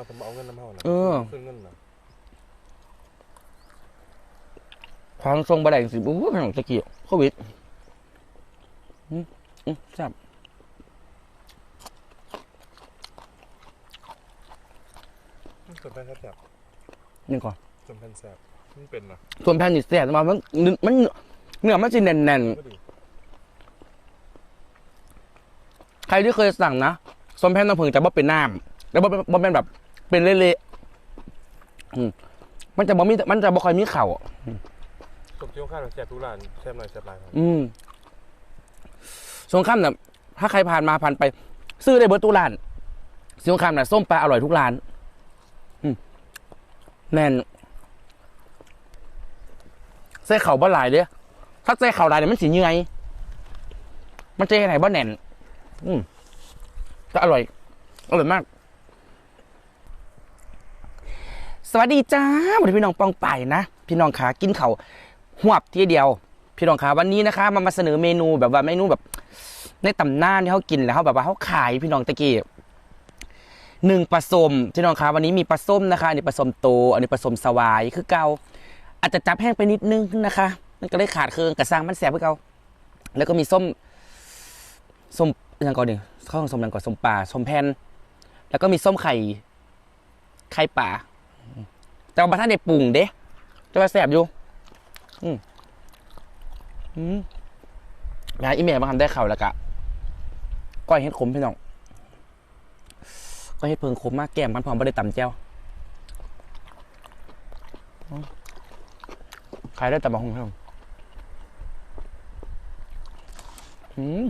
เราเป็นเอาเงินน้ำเฮานะเออ ขึ้นเงินนะความทรงบะแดงสิโอ้โหเป็นของตะกี้โควิดอืมอืมแซ่บส่วนแผ่นแซ่บนี่ก่อนๆส่วนแผ่นแซ่บมันเป็นนะส่วนแผ่นนี่แซ่บมามันมันเนื้อมันจะแน่นก็ดีๆใครที่เคยสั่งนะส่วนแผ่นน้ำผึ้งจะบ่เป็นน้ำแล้วบ่เป็นบ่เป็นแบบ เป็นเละๆอืมมันจะบ่มีมันจะบ่ค่อยมีเข่าสมเจียวข้าวแซ่บทุกร้านแซ่บหน่อยแซ่บหลายครับอืมสงครามน่ะถ้าใครผ่านมาผ่านไป ซื้อได้เบอร์ตุลานสงครามน่ะส้มปลาอร่อยทุกร้านอืมแน่นใส่เข่าบ่หลายเด้อถ้าใส่เข่าหลายเนี่ยมันสีเงยมันจะไหนบ่แน่น อืมก็อร่อย อร่อยมาก สวัสดีจ้าวันนี้พี่น้องปองไปนะ พี่น้องขากินเขาวหวบทีเดียว พี่น้องขาวันนี้นะคะมามาเสนอเมนูแบบว่าเมนูแบบในตำนานที่เขากินแล้วเขาแบบว่าเขาขายพี่น้องตะกี้หนึ่งปลาส้มพี่น้องคะวันนี้มีปลาส้มนะคะอันนี้ปลาส้มโตอันนี้ปลาส้มสวายคือเกาอาจจะจับแห้งไปนิดนึงนะคะ มันก็เลยขาดเคืองกระซังมันแสบเพื่อเกาแล้วก็มีส้มส้มยังก่อนหนึ่งข้าวส้มยังก่อนส้มป่าส้มแผ่นแล้วก็มีส้มไข่ไข่ป่า แต่ว่าท่านในปรุงเด้จะมาแสบอยู่ อืมอืมยาอีเมลมาทำได้เข่าแล้วกะก้อยเฮ็ดขมพี่น้องก้อยเฮ็ดเพิงขมมากแก้มกันพร้อมบ่ได้ต่ำแจ้วอืมขายได้แต่บะฮงพี่น้องอืม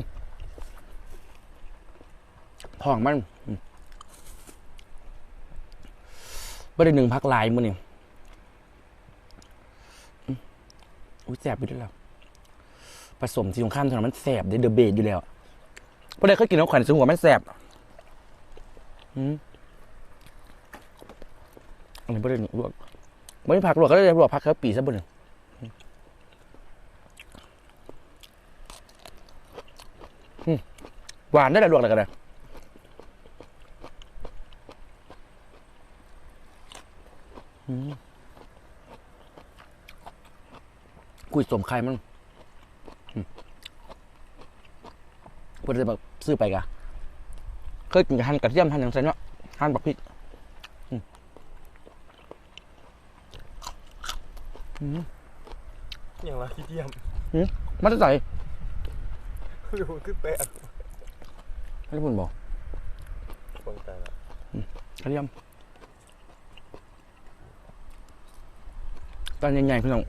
ทองมันอืม บ่ได้หนึ่งพักลายมื้อนี่งอุ้ยแสบไปด้วยแล้วผสมสีของข้ามถนนมันแสบเดเดอะเบดอยู่แล้วเพระได้เคยกินน้ำขวัญสูงหัวมันแสบอันนี้ประเด็นลวกไม่ผักลวกก็ได้ลวกผักเขาปีซะบนหนึ่งหวานได้แต่ลวกอะไรกันเลยอืม กุยสมไข่มันเพื่อจะแบบซื้อไปกะเคยกินกับหั่นกระเทียมหั่นอย่างไรเนาะหั่นบักพริกอืมอืมอย่างไรขี้เกียจมันจะใส่ดูขึ้นแปะให้คุณบอกปงแต่ละกระเทียมตอนใหญ่ๆพี่น้อง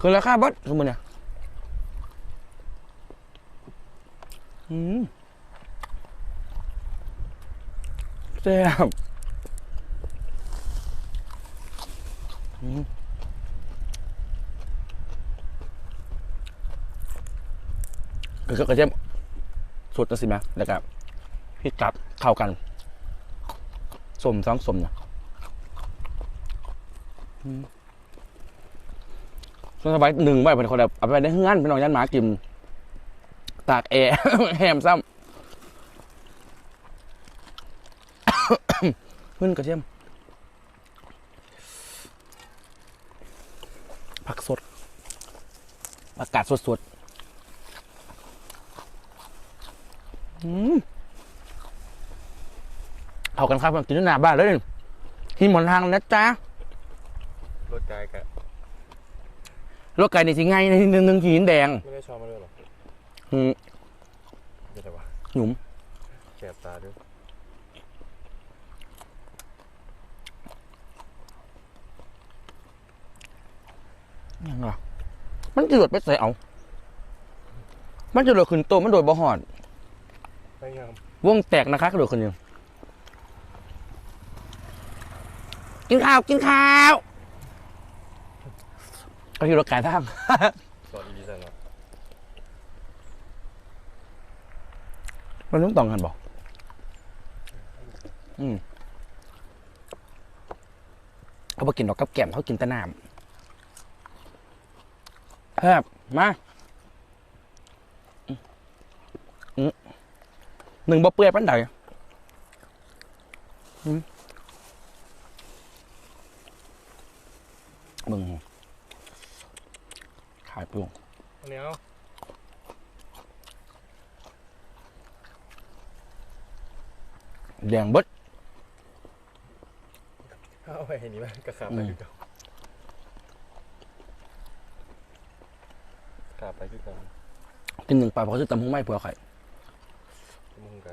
คือราคาบดสมมติเนี่ยอืมแซ่บอืมคือก็กระเทียมสุดนะสิแม่แล้วก็พริกกับเข้ากันสมสองสมนะอืม ส่วนสบายหนึ่งไว้เป็นคนแบบเอาไปได้เฮือนเป็นน้องยันหมากินตากแอร์แฮมซ้ำขึ้นกระเทียมผักสดอากาศสดสดๆอืมเอากันครับกินที่หน้าบ้านเลยหินหมอนทางนะจ๊ะรถกายกะ รถไก่ในสิไงในหนึ่งหนึ่งหินแดงไม่ได้ชอบมาด้วยหรออืมเดี๋ยวแต่ว่าหนุ่มแสบตาด้วยยังไงมันจะหลดไปใส่เอา มันจะหลดขึ้นโตวมันโดดบ่หอดพยายามวงแตกนะคะกระโดดคนหนึ่งกินข้าว กินข้าว ก็ที่รถไก่ท่ามสอนดีใจเนาะมันต้องต้องกันบอก อืมเขาบอกกินดอกกับแก้มเขากินแต่น้ำแอบมาอืมอืมหนึ่งบ่เปื่อยปันใดมึงขายปรุงอันนี้เอาแดงเบิดเอาไปให้นี่มั้ยกระขาบไปคือเก่าขาบไปคือเก่ากินหนึ่งปลาเพราะซื้อตำหุ้งไม่เผื่อไข่มึงก็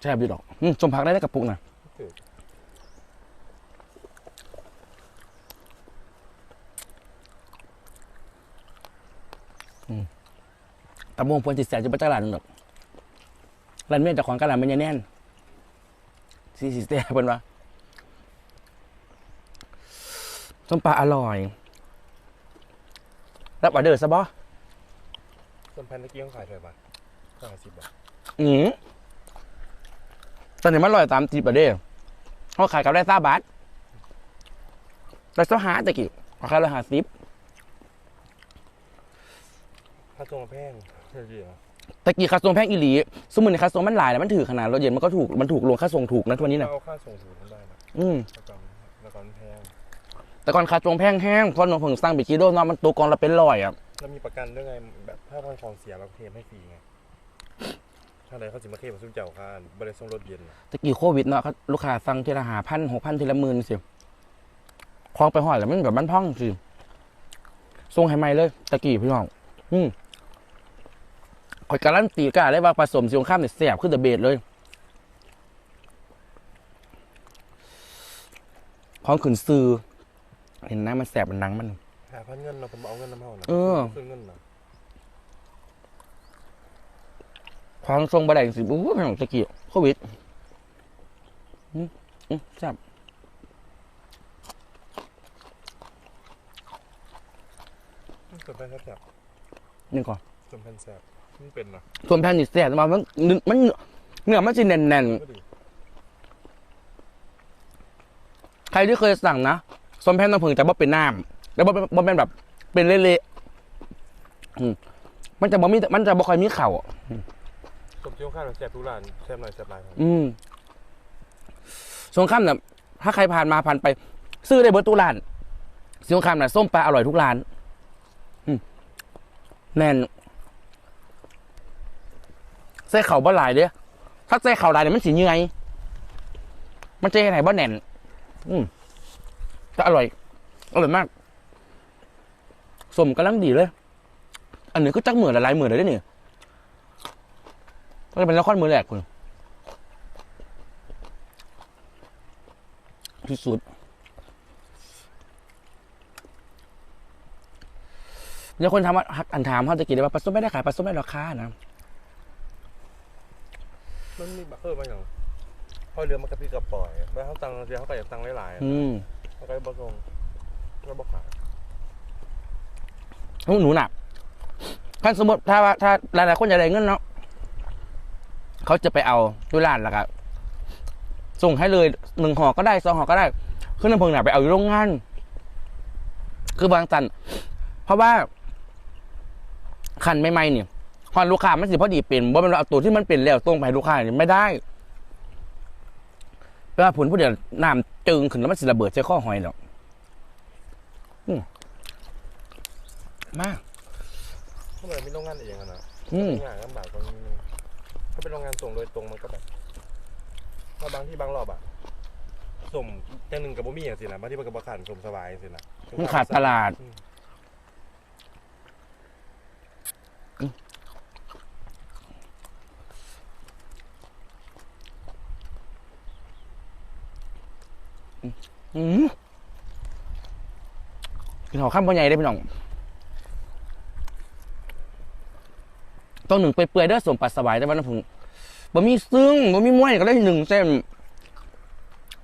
แช่บดีดอกอืมชมพักได้ได้กับปุกนะ ถือ ตำหุ้งพวนจิตแสบจะไปตลาดนึงดอกร้านเมียเจ้าของกะหล่ำมันยังแน่นซีซีเต้เป็นวะส้มปลาอร่อย รับออเดอร์ซะบ่ส้มแพนตะกี้เขาขายเท่าไหร่บาทห้าสิบบาทอืมตอนนี้มันลอยตามจีบอะเด้เขาขายกับได้ซาบาทแต่เจ้าหาตะกี้ราคาละหาสิบถ้าตัวแพง เท่าไหร่เหรอตะกี้ค่าส่งแพงอีหลีสมมุติในค่าส่งมันหลายแล้วมันถือขนาดรถเย็นมันก็ถูกมันถูกลงค่าส่งถูกนะทุกวันนี้นะเอาค่าส่งถูกทั้งได้นะอืมแล้วก็แล้วก็มันแพงแต่ก่อนค่าส่งแพงแห้งเพราะหนูเพิ่งสร้างบิกิโดเนาะมันตัวกองละเป็นร้อยอะแล้วมีประกันด้วยไงแบบถ้าพันของเสียเราเคลมให้ฟรีไงถ้าอะไรเขาสิมาเคลมมาซุ้มเจ้าค่าบริษัทรถเย็นน่ะตะกี้โควิดเนาะเขาลูกค้าสั่งทีละหาพันหกพันทีละหมื่นสิคลองไปหอดแล้วมันแบบมันพ่องสิส่งให้ใหม่เลยตะกี้พี่น้องอืม ข่อยการันตีกล้าได้ว่าผสมสีข้ามเนี่ยแสบขึ้นเดอะเบสเลยพร้อมขึ้นซื้อเห็นนะมันแสบมันหนังมัน หาพันเงินเราผมเอาเงินน้ำเฮานะเออ ซื้อเงินนะความทรงบะไดสิอู้พี่น้องตะกี้โควิดอืมอืมแซ่บส่วนแพนแซ่บนี่ก่อนส่วนแพนแซ่บ มันเป็นนะส่วนแผ่นนี่แสบมามันมันเนื้อมันจะแน่นๆก็ดีใครที่เคยสั่งนะส้มแผ่นน้ำผึ้งแต่ว่าเป็นน้ำแล้วบ่เป็นบ่เป็นแบบ เป็นเละๆอืมมันจะบ่มีมันจะบ่ค่อยมีเข่าอะสมเจียวข้าวเราแซ่บทุกร้านแซ่บหน่อยแซ่บหลายครับอืมสงครามเนี่ยถ้าใครผ่านมาผ่านไป ซื้อได้เบอร์ตุลานสงครามน่ะส้มปลาอร่อยทุกร้านอืมแน่น ใส่เข่าบ่หลายเด้อถ้าใส่เข่าหลายเนี่ยมันสีเหนื่อยมันจะให้ไหนบ่แน่น อืมแต่อร่อย อร่อยมาก สมกำลังดีเลย อันนี้ก็จักเหมือนหลายเหมือนเลยเด้เนี่ยก็จะเป็นละครมือแรกคุณที่สุดแล้วคนทำว่าอันถามเขาจะกินได้ว่าปลาส้มไม่ได้ขายปลาส้มไม่ราคานะ มันมีบัคเกอร์มาอย่างพอเรือมากระพี่กระปล่อยไปเขาตังค์เสียเขาก็อยากตังค์หลายๆอืมเขาก็บอกตรงก็บอกขายหนูหนูหนักท่านสมมติถ้าว่าถ้าหลายๆคนอยากได้เงินเนาะเขาจะไปเอาด้วยร้านแล้วก็ส่งให้เลยหนึ่งห่อก็ได้สองห่อก็ได้ขึ้นน้ำเพิงหนาไปเอาอยู่โรงงาน คือบางตัน เพราะว่า คันไม่ไม่ๆเนี่ย พอลูกค้ามันสิพอดีเป็นว่ามันเอาตัวที่มันเป็นแล้วตรงไปให้ลูกค้าเนี่ยไม่ได้เวลาผลผู้เดียวน้ำจึงขึ้นแล้วมันสิระเบิดใส่ข้อหอยหรอกอืมมากถ้ามันเป็นโรงงานเองอะนะอืมงานลำบากตรงนี้นึงถ้าเป็นโรงงานส่งโดยตรงมันก็แบบถ้าบางที่บางรอบอะส่งแต่หนึ่งกับบ่มีอย่างสินะบางที่มันกับบะขันส่งสบายสินะมันขาดตลาด อืมกินหอข้ามพ่อใหญ่ได้พี่น้อง ต้องหนึ่งเปื่อยๆเด้อสวมปัสสาวะได้บ้าน้ำผึ้งบ่มีซึ่งบ่มีม้วยก็ได้หนึ่งเส้น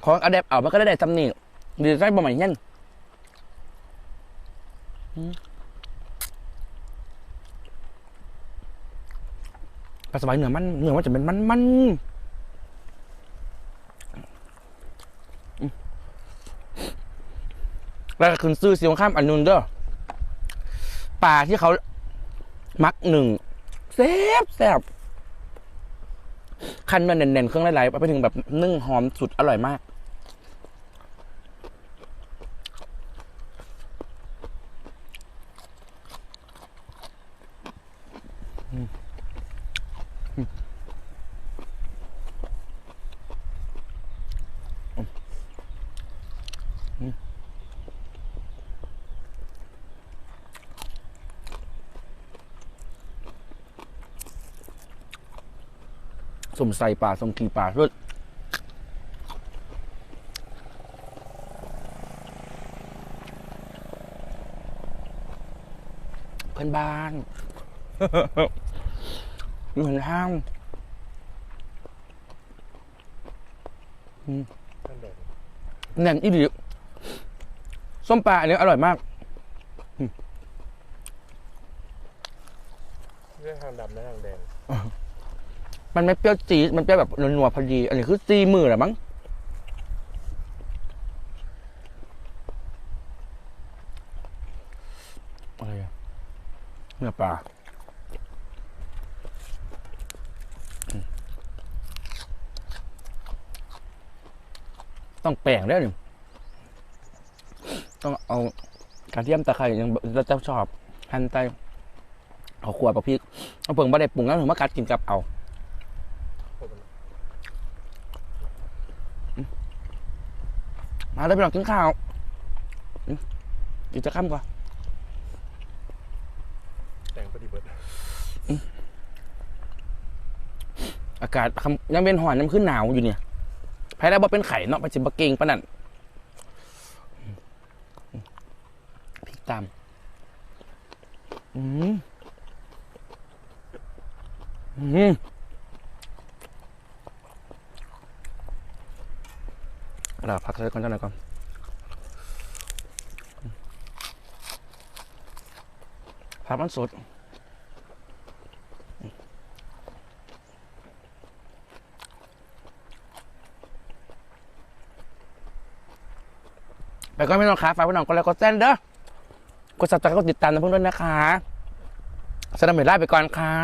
ของอเดบเอามันก็ได้ได้ตำหนิดีใจบ่ใหม่ยันอืมปัสสาวะเหนือมันเหนือมันจะเป็นมันมันอืม แล้วก็ขึ้นซื้อสีข้ามอันนุนเด้อปลาที่เขามักหนึ่งแซ่บแซ่บคันเนื้อเน่นๆเครื่องหลายๆไปถึงแบบนึ่งหอมสุดอร่อยมาก สมใส่ปลาสมกีปลารสเพื่อนบ้านเหมือนห้างนั่นแดงแน่นอีหลีส้มปลาอันนี้อร่อยมากเรื่องทางดำและทางแดง มันไม่เปรี้ยวจี๊ดมันเปรี้ยวแบบนัวๆพอดี อันนี้คือซีมือหรอมั้งอะไรเนื้อปลาต้องแปลงแล้วนี่ต้องเอากระเทียมตะไคร้ยังเราจะชอบหั่นไตเอาขวดปลาพริกเอาเพิ่งม่ได้ปรุงแล้วถึงมากัดกินกับเอา มาเลยไปลองกินข้าวอืมกินจะข้ามก่อนแดงพอดีเบิดอากาศคำยังเป็นหอนยังขึ้นหนาวอยู่เนี่ยแพ้แล้วบ่เป็นไข่เนาะไปจิบะเกงปะนั่นพริกตามอืมอืม เราพักเลยก่อนจ้าหน่อยก่อนพักมันสดไปก็ไม่ต้องขาฝากพี่น้องก็แล้วก็แจ้นเด้อกดสับตะกดติดตามนะเพื่อนด้วยนะคะสนับสนุนไล่ไปก่อนค่ะ